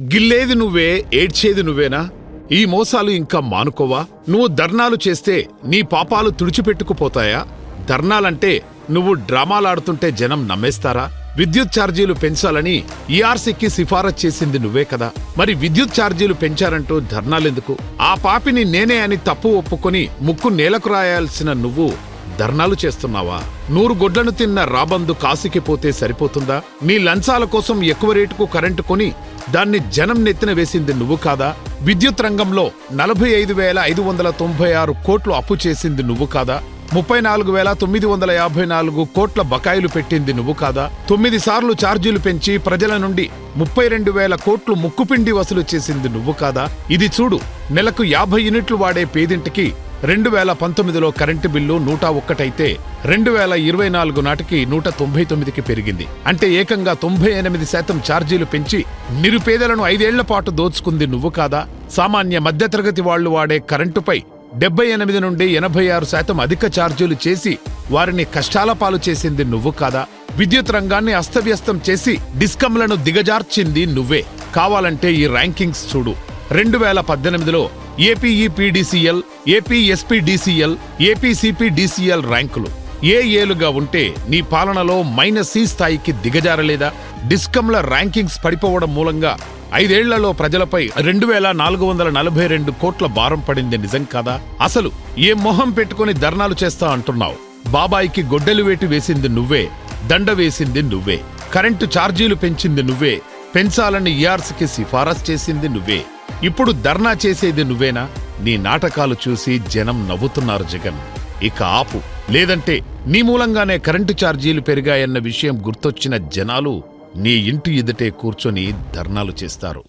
గిల్లేది నువ్వే ఏడ్చేది నువ్వేనా? ఈ మోసాలు ఇంకా మానుకోవా? నువ్వు ధర్నాలు చేస్తే నీ పాపాలు తుడిచిపెట్టుకుపోతాయా? ధర్నాలంటే నువ్వు డ్రామాలాడుతుంటే జనం నమ్మేస్తారా? విద్యుత్ ఛార్జీలు పెంచాలని ఈఆర్సీకి సిఫారసు చేసింది నువ్వే కదా. మరి విద్యుత్ ఛార్జీలు పెంచారంటూ ధర్నాలెందుకు? ఆ పాపిని నేనే అని తప్పు ఒప్పుకొని ముక్కు నేలకు రాయాల్సిన నువ్వు ధర్నాలు చేస్తున్నావా? నూరు గొడ్లను తిన్న రాబందు కాశీకి పోతే సరిపోతుందా? నీ లంచాల కోసం ఎక్కువ రేటుకు కరెంటు కొని దాన్ని జనం నెత్తిన వేసింది నువ్వు కాదా? విద్యుత్ రంగంలో నలభై ఐదు వేల ఐదు వందల తొంభై ఆరు కోట్లు అప్పు చేసింది నువ్వు కాదా? ముప్పై నాలుగు వేల తొమ్మిది వందల యాభై నాలుగు కోట్ల బకాయిలు పెట్టింది నువ్వు కాదా? తొమ్మిది సార్లు ఛార్జీలు పెంచి ప్రజల నుండి ముప్పై రెండు వేల కోట్లు ముక్కుపిండి వసూలు చేసింది నువ్వు కాదా? ఇది చూడు నెలకు యాభై యూనిట్లు వాడే పేదింటికి రెండు వేల పంతొమ్మిదిలో కరెంటు బిల్లు నూట ఒక్కటైతే రెండు వేల ఇరవై నాలుగు నాటికి నూట తొంభై తొమ్మిదికి పెరిగింది. అంటే ఏకంగా తొంభై ఎనిమిది శాతం ఛార్జీలు పెంచి నిరుపేదలను ఐదేళ్ళ పాటు దోచుకుంది నువ్వు కాదా? సామాన్య మధ్యతరగతి వాళ్ళు వాడే కరెంటుపై డెబ్బై ఎనిమిది నుండి ఎనభై ఆరు శాతం అధిక ఛార్జీలు చేసి వారిని కష్టాల పాలు చేసింది నువ్వు కాదా? విద్యుత్ రంగాన్ని అస్తవ్యస్తం చేసి డిస్కంలను దిగజార్చింది నువ్వే. కావాలంటే ఈ ర్యాంకింగ్స్ చూడు. రెండు వేల పద్దెనిమిదిలో ఏపీఈపీడీసీఎల్ ఏపీఎస్పీడీసీఎల్ ఏపీసీపీడీసీఎల్ ర్యాంకులు. ఏ ఏలుగా ఉంటే నీ పాలనలో మైనస్ సి స్థాయికి దిగజారలేదా? డిస్కంల ర్యాంకింగ్స్ పడిపోవడం మూలంగా ఐదేళ్ళలో ప్రజలపై రెండు వేల నాలుగు వందల నలభై రెండు కోట్ల భారం పడింది నిజం కాదా? అసలు ఏ మొహం పెట్టుకుని ధర్నాలు చేస్తా అంటున్నావు? బాబాయికి గొడ్డలు వేటి వేసింది నువ్వే దండ వేసింది నువ్వే కరెంటు ఛార్జీలు పెంచింది నువ్వే పెంచాలని ఈఆర్సీకి సిఫారసు చేసింది నువ్వే. ఇప్పుడు ధర్నా చేసేది నువ్వేనా? నీ నాటకాలు చూసి జనం నవ్వుతున్నారు జగన్. ఇక ఆపు. లేదంటే నీ మూలంగానే కరెంటు ఛార్జీలు పెరిగాయన్న విషయం గుర్తొచ్చిన జనాలు నీ ఇంటి ఎదుటే కూర్చొని ధర్నాలు చేస్తారు.